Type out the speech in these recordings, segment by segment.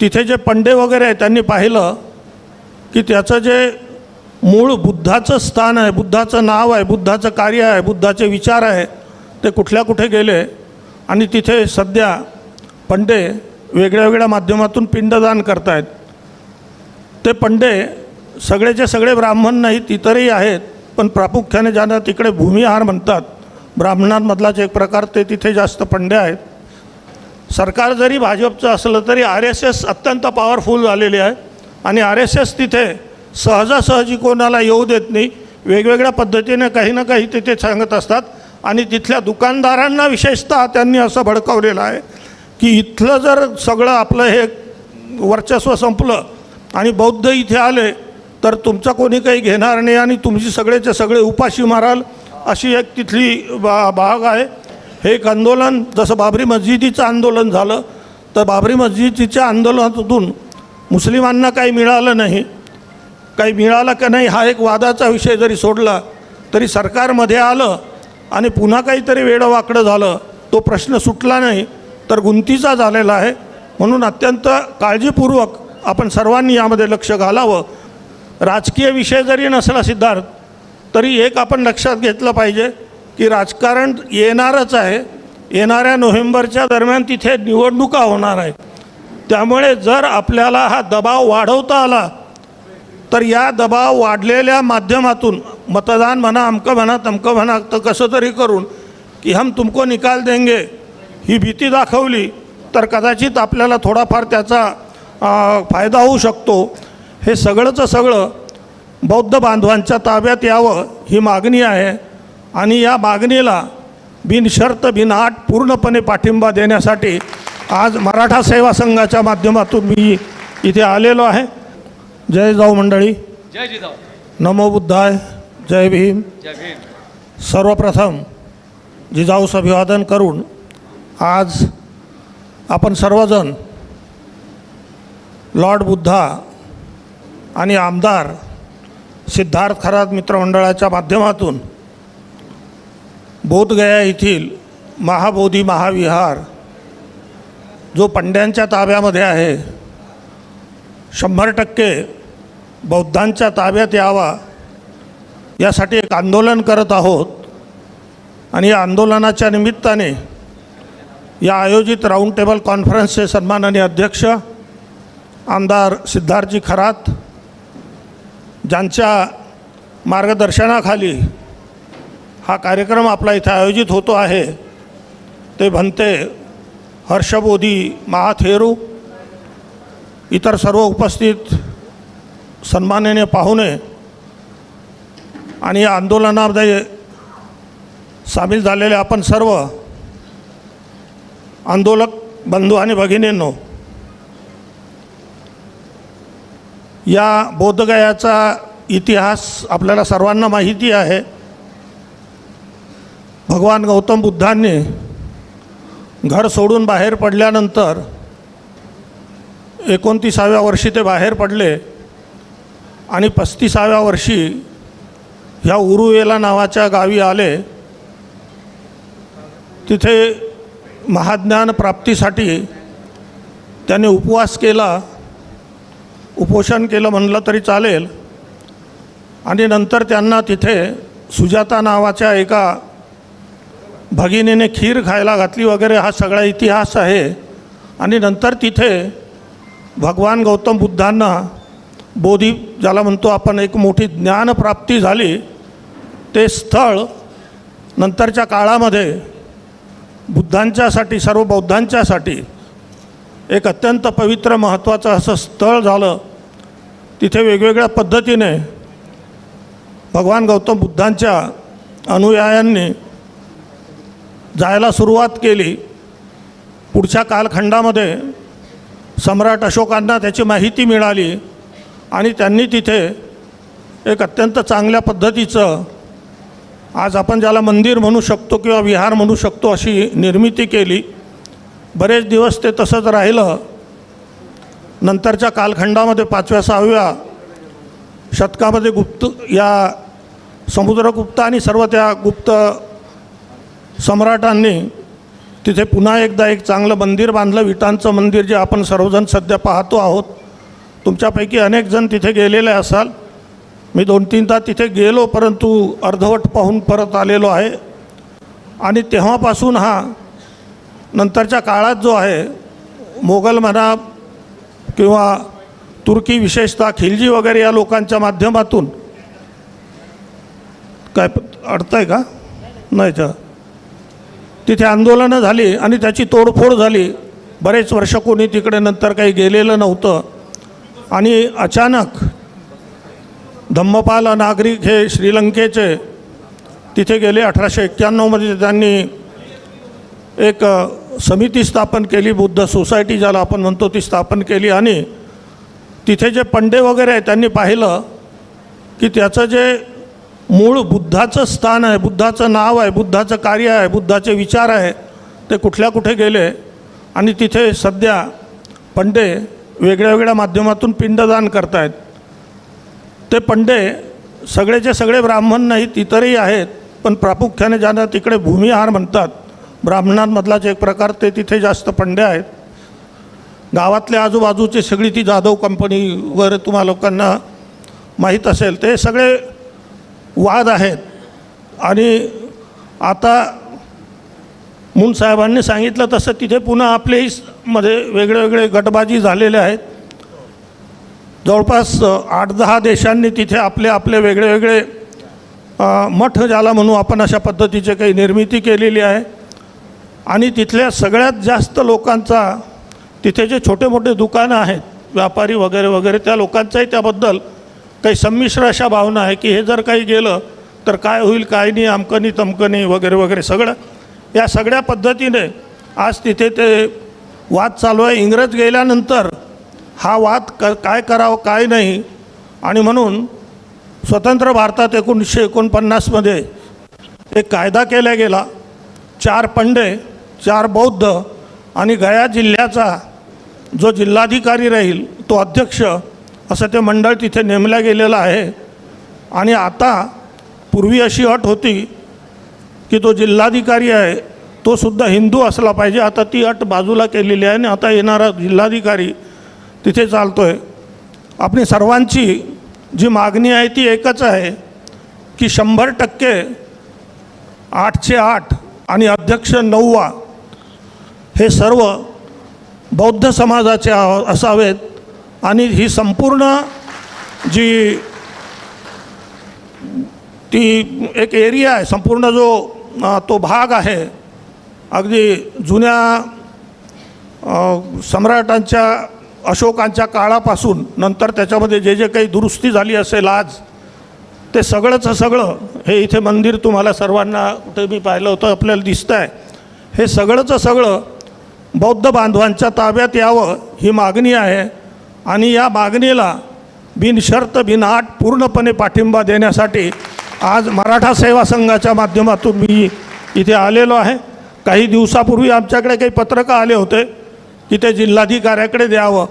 तिथे जे पंडे वगैरे आहे त्यांनी पाहिलं की त्याचं जे मूळ बुद्धाचं स्थान आहे बुद्धाचं नाव आहे बुद्धाचं कार्य आहे बुद्धाचे विचार आहे ते कुठल्या कुठे गेले आणि तिथे सध्या पंडे वेगळ्या वेगळ्या माध्यमातून पिंडदान करतायत. ते पंडे सगळेचे सगळे ब्राह्मण नाहीत इतरही आहेत पण प्रामुख्याने ज्यांना तिकडे भूमिहार म्हणतात ब्राह्मणांमधलाच एक प्रकार ते तिथे जास्त पंडे आहेत. सरकार जरी भाजपचं असलं तरी आर एस एस अत्यंत पॉवरफुल झालेली आहे. आणि आर एस एस तिथे सहजासहजी कोणाला येऊ देत नाही. वेगवेगळ्या पद्धतीने काही ना काही तिथे सांगत असतात. आणि तिथल्या दुकानदारांना विशेषतः त्यांनी असं भडकावलेलं आहे की इथलं जर सगळं आपलं हे वर्चस्व संपलं आणि बौद्ध इथे आले तर तुमचं कोणी काही घेणार नाही आणि तुमची सगळेचे सगळे उपाशी माराल अशी एक तिथली बा भाग आहे. हे एक आंदोलन जसं बाबरी मस्जिदीचं आंदोलन झालं तर बाबरी मस्जिदीच्या आंदोलनातून मुस्लिमांना काही मिळालं नाही. काही मिळालं का नाही हा एक वादाचा विषय जरी सोडला तरी सरकारमध्ये आलं आणि पुन्हा काहीतरी वेडं वाकडं झालं. तो प्रश्न सुटला नाही तर गुंतीचा झालेला आहे. म्हणून अत्यंत काळजीपूर्वक आपण सर्वांनी यामध्ये लक्ष घालावं. राजकीय विषय जरी नसला सिद्धार्थ तरी एक आपण लक्षात घेतलं पाहिजे की राजकारण येणारच आहे. येणाऱ्या नोव्हेंबरच्या दरम्यान तिथे निवडणुका होणार आहेत. त्यामुळे जर आपल्याला हा दबाव वाढवता आला तर या दबाव वाढलेल्या माध्यमातून मतदान म्हणा अमकं म्हणा तमकं म्हणा तर कसं तरी करून की हम तुमको निकाल देंगे ही भीती दाखवली तर कदाचित आपल्याला थोडाफार त्याचा फायदा होऊ शकतो. हे सगळंचं सगळं बौद्ध बांधवांच्या ताब्यात यावं ही मागणी आहे. आणि या मागणीला बिनशर्त बिनआट पूर्णपणे पाठिंबा देण्यासाठी आज मराठा सेवा संघाच्या माध्यमातून मी इथे आलेलो आहे. जय जाऊ मंडळी. जय जिजाऊ. नमो बुद्धाय. जय भीम. जय भीम. सर्वप्रथम जिजाऊस अभिवादन करून आज आपण सर्वजण लॉर्ड बुद्धा आणि आमदार सिद्धार्थ खरात मित्रमंडळाच्या माध्यमातून बोधगया येथील महाबोधी महाविहार जो पंड्यांच्या ताब्यामध्ये आहे शंभर टक्के बौद्धांच्या ताब्यात यावा यासाठी एक आंदोलन करत आहोत. आणि या आंदोलनाच्या निमित्ताने या आयोजित राऊंड टेबल कॉन्फरन्सचे सन्माननीय अध्यक्ष आमदार सिद्धार्थजी खरात ज्यांच्या मार्गदर्शनाखाली हा कार्यक्रम आपला इथे आयोजित होतो आहे. ते म्हणते हर्षबोधी महाथेरू. इतर सर्व उपस्थित सन्माननीय पाहुणे आणि या आंदोलनामध्ये सामील झालेले आपण सर्व आंदोलक बंधू आणि भगिनींनो या बोधगयाचा इतिहास आपल्याला सर्वांना माहिती आहे. भगवान गौतम बुद्धांनी घर सोडून बाहेर पडल्यानंतर एकोणतीसाव्या वर्षी ते बाहेर पडले आणि पस्तीसाव्या वर्षी ह्या उरुवेला नावाच्या गावी आले. तिथे महाज्ञान प्राप्तीसाठी त्याने उपवास केला. उपोषण केलं म्हणलं तरी चालेल. आणि नंतर त्यांना तिथे सुजाता नावाच्या एका भगिनीने खीर खायला घातली वगैरे हा सगळा इतिहास आहे. आणि नंतर तिथे भगवान गौतम बुद्धांना बोधी ज्याला म्हणतो आपण एक मोठी ज्ञानप्राप्ती झाली ते स्थळ नंतरच्या काळामध्ये बुद्धांच्यासाठी सर्व बौद्धांच्यासाठी एक अत्यंत पवित्र महत्त्वाचं असं स्थळ झालं. तिथे वेगवेगळ्या पद्धतीने भगवान गौतम बुद्धांच्या अनुयायांनी जायला सुरुवात केली. पुढच्या कालखंडामध्ये सम्राट अशोकांना त्याची माहिती मिळाली आणि त्यांनी तिथे एक अत्यंत चांगल्या पद्धतीचं आज आपण ज्याला मंदिर म्हणू शकतो किंवा विहार म्हणू शकतो अशी निर्मिती केली. बरेच दिवस ते तसंच राहिलं. नंतरच्या कालखंडामध्ये पाचव्या सहाव्या शतकामध्ये गुप्त या समुद्रगुप्त आणि सर्व त्या गुप्त सम्राटांनी तिथे पुन्हा एकदा एक चांगलं मंदिर बांधलं. विटांचं मंदिर जे आपण सर्वजण सध्या पाहतो आहोत. तुमच्यापैकी अनेक जण तिथे गेलेले असाल. मी दोन तीनदा तिथे गेलो परंतु अर्धवट पाहून परत आलेलो आहे. आणि तेव्हापासून हा नंतरच्या काळात जो आहे मोगल म्हणा किंवा तुर्की विशेषतः खिलजी वगैरे या लोकांच्या माध्यमातून काय अडतंय का? नाही तर तिथे आंदोलनं झाली आणि त्याची तोडफोड झाली. बरेच वर्ष कोणी तिकडे नंतर काही गेलेलं नव्हतं. आणि अचानक धम्मपाल नागरिक हे श्रीलंकेचे तिथे गेले अठराशे एक्क्याण्णवमध्ये त्यांनी एक समिती स्थापन केली बुद्ध सोसायटी ज्याला आपण म्हणतो ती स्थापन केली आणि तिथे जे पंडे वगैरे आहे त्यांनी पाहिलं की त्याचं जे मूळ बुद्धाचं स्थान आहे बुद्धाचं नाव आहे बुद्धाचं कार्य आहे बुद्धाचे विचार आहे ते कुठल्या कुठे गेले? आणि तिथे सध्या पंडे वेगळ्या वेगळ्या माध्यमातून पिंडदान करतायत. ते पंडे सगळेचे सगळे ब्राह्मण नाहीत इतरही आहेत पण प्रामुख्याने ज्यांना तिकडे भूमिहार म्हणतात ब्राह्मणांमधलाच एक प्रकार ते तिथे जास्त पंडे आहेत. गावातल्या आजूबाजूची सगळी ती जाधव कंपनी वगैरे तुम्हा लोकांना माहीत असेल ते सगळे वाद आहेत. आणि आता मुनसाहेबांनी सांगितलं तसं तिथे पुन्हा आपल्याही मध्ये वेगळे वेगळे गटबाजी झालेले आहेत. जवळपास आठ दहा देशांनी तिथे आपले आपले वेगळे वेगळे मठ ज्याला म्हणू आपण अशा पद्धतीचे काही निर्मिती केलेली आहे. आणि तिथल्या सगळ्यात जास्त लोकांचा तिथे जे छोटे मोठे दुकानं आहेत व्यापारी वगैरे वगैरे त्या लोकांचाही त्याबद्दल काही संमिश्र अशा भावना आहे की हे जर काही गेलं तर काय होईल काय नाही आमकनी तमकनी वगैरे वगैरे सगळं. या सगळ्या पद्धतीने आज तिथे ते वाद चालू आहे. इंग्रज गेल्यानंतर हा वाद क काय करावं काय नाही. आणि म्हणून स्वतंत्र भारतात एकोणीसशे एकोणपन्नासमध्ये एक कायदा केला गेला. चार पंडे चार बौद्ध आणि गया जिल्ह्याचा जो जिल्हाधिकारी राहील तो अध्यक्ष असं ते मंडळ तिथे नेमलं गेलेलं आहे. आणि आता पूर्वी अशी अट होती की तो जिल्हाधिकारी आहे तो सुद्धा हिंदू असला पाहिजे. आता ती अट बाजूला केलेली आहे आणि आता येणारा जिल्हाधिकारी तिथे चालतो आहे आपली सर्वांची जी मागणी आहे ती एकच आहे की शंभर टक्के आठशे आठ आणि अध्यक्ष नववा हे सर्व बौद्ध समाजाचे असावेत. आणि ही संपूर्ण जी ती एक एरिया आहे संपूर्ण जो तो भाग आहे अगदी जुन्या सम्राटांच्या अशोकांच्या काळापासून नंतर त्याच्यामध्ये जे जे काही दुरुस्ती झाली असेल आज ते सगळंच सगळं हे इथे मंदिर तुम्हाला सर्वांना कुठे मी पाहिलं होतं आपल्याला दिसतं आहे हे सगळंच सगळं बौद्ध बांधवांच्या ताब्यात यावं ही मागणी आहे. आणि या मागणीला बिनशर्त बिनआट पूर्णपणे पाठिंबा देण्यासाठी आज मराठा सेवा संघाच्या माध्यमातून मी इथे आलेलो आहे. काही दिवसापूर्वी आमच्याकडे काही पत्रकं आले होते की ते जिल्हाधिकाऱ्याकडे द्यावं.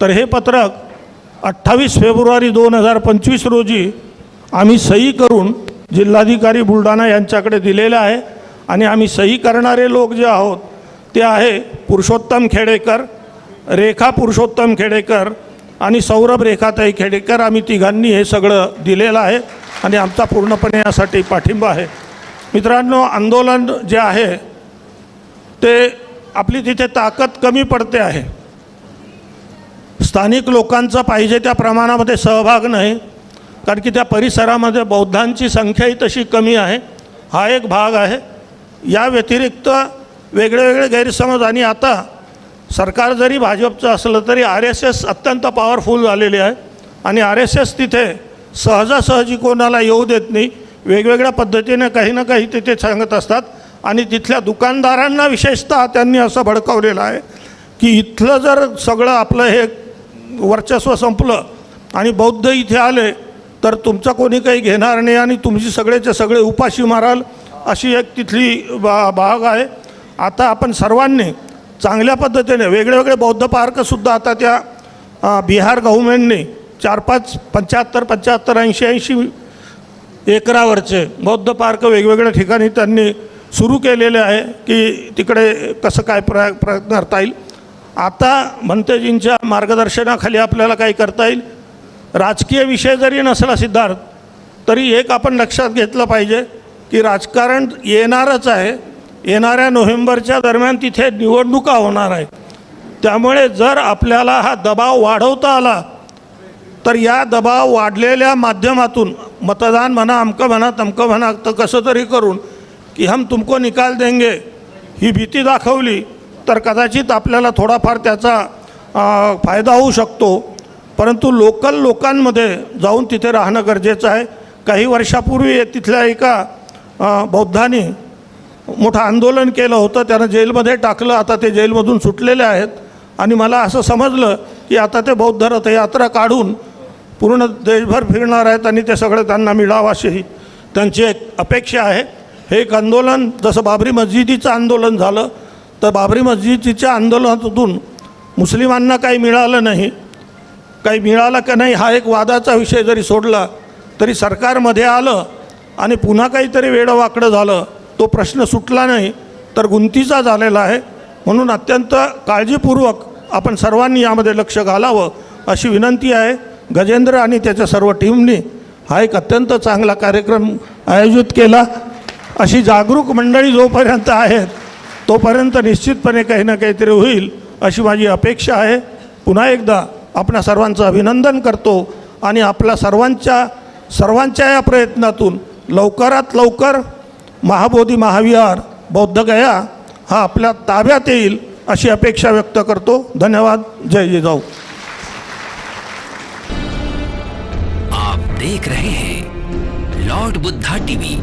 तर हे पत्रक अठ्ठावीस फेब्रुवारी दोन हजार पंचवीस रोजी आम्ही सही करून जिल्हाधिकारी बुलढाणा यांच्याकडे दिलेलं आहे. आणि आम्ही सही करणारे लोक जे आहोत ते आहे पुरुषोत्तम खेडेकर रेखा पुरुषोत्तम खेडेकर आणि सौरभ रेखाताई खेडेकर आम्ही तिघांनी हे सगळं दिलेलं आहे आणि आमचा पूर्णपणे यासाठी पाठिंबा आहे. मित्रांनो आंदोलन जे आहे ते आपली तिथे ताकद कमी पडते आहे. स्थानिक लोकांचा पाहिजे त्या प्रमाणामध्ये सहभाग नाही कारण की त्या परिसरामध्ये बौद्धांची संख्याही तशी कमी आहे. हा एक भाग आहे. या व्यतिरिक्त वेगळे वेगळे गैरसमज आणि आता सरकार जरी भाजपचं असलं तरी आर एस एस अत्यंत पॉवरफुल झालेली आहे. आणि आर एस एस तिथे सहजासहजी कोणाला येऊ देत नाही. वेगवेगळ्या पद्धतीने काही ना काही तिथे सांगत असतात. आणि तिथल्या दुकानदारांना विशेषतः त्यांनी असं भडकावलेलं आहे की इथलं जर सगळं आपलं हे वर्चस्व संपलं आणि बौद्ध इथे आले तर तुमचं कोणी काही घेणार नाही आणि तुमची सगळेचे सगळे उपाशी माराल अशी एक तिथली बा भाग आहे. आता आपण सर्वांनी चांगल्या पद्धतीने वेगळे वेगळे बौद्ध पार्कसुद्धा आता त्या बिहार गव्हर्मेंटने चार पाच पंच्याहत्तर पंच्याहत्तर ऐंशी ऐंशी एकरावरचे बौद्ध पार्क वेगवेगळ्या ठिकाणी त्यांनी सुरू केलेले आहे की तिकडे कसं काय प्र प्रयत्न करता येईल. आता भंतेजींच्या मार्गदर्शनाखाली आपल्याला काही करता येईल? राजकीय विषय जरी नसला सिद्धार्थ तरी एक आपण लक्षात घेतलं पाहिजे की राजकारण येणारच आहे. येणाऱ्या नोव्हेंबरच्या दरम्यान तिथे निवडणुका होणार आहे त्यामुळे जर आपल्याला हा दबाव वाढवता आला तर या दबाव वाढलेल्या माध्यमातून मतदान म्हणा अमकं म्हणा तमकं म्हणा तर कसं तरी करून की हम तुमको निकाल देंगे ही भीती दाखवली तर कदाचित आपल्याला थोडाफार त्याचा फायदा होऊ शकतो. परंतु लोकल लोकांमध्ये जाऊन तिथे राहणं गरजेचं आहे. काही वर्षापूर्वी तिथल्या एका बौद्धाने मोठं आंदोलन केलं होतं त्यानं जेलमध्ये टाकलं आता ते जेलमधून सुटलेले आहेत. आणि मला असं समजलं की आता ते बौद्ध रथयात्रा काढून पूर्ण देशभर फिरणार आहेत आणि ते सगळं त्यांना मिळावं अशी त्यांची एक अपेक्षा आहे. हे एक आंदोलन जसं बाबरी मस्जिदीचं आंदोलन झालं तर बाबरी मस्जिदीच्या आंदोलनातून मुस्लिमांना काही मिळालं नाही. काही मिळालं का नाही हा एक वादाचा विषय जरी सोडला तरी सरकारमध्ये आलं आणि पुन्हा काहीतरी वेडं वाकडं झालं. तो प्रश्न सुटला नाही तर गुंतीचा झालेला आहे. म्हणून अत्यंत काळजीपूर्वक आपण सर्वांनी यामध्ये लक्ष घालावं अशी विनंती आहे. गजेंद्र आणि त्याच्या सर्व टीमनी हा एक अत्यंत चांगला कार्यक्रम आयोजित केला. अशी जागरूक मंडळी जोपर्यंत आहेत तोपर्यंत निश्चितपणे काही ना काहीतरी होईल अशी माझी अपेक्षा आहे. पुन्हा एकदा आपणा सर्वांचं अभिनंदन करतो आणि आपल्या सर्वांच्या सर्वांच्या या प्रयत्नातून लवकरात लवकर महाबोधी महाविहार बौद्धगया हा आपल्या ताब्यात येईल अशी अपेक्षा व्यक्त करतो. धन्यवाद. जय जिजाऊ. आप देख रहे हैं लॉर्ड बुद्धा टीवी।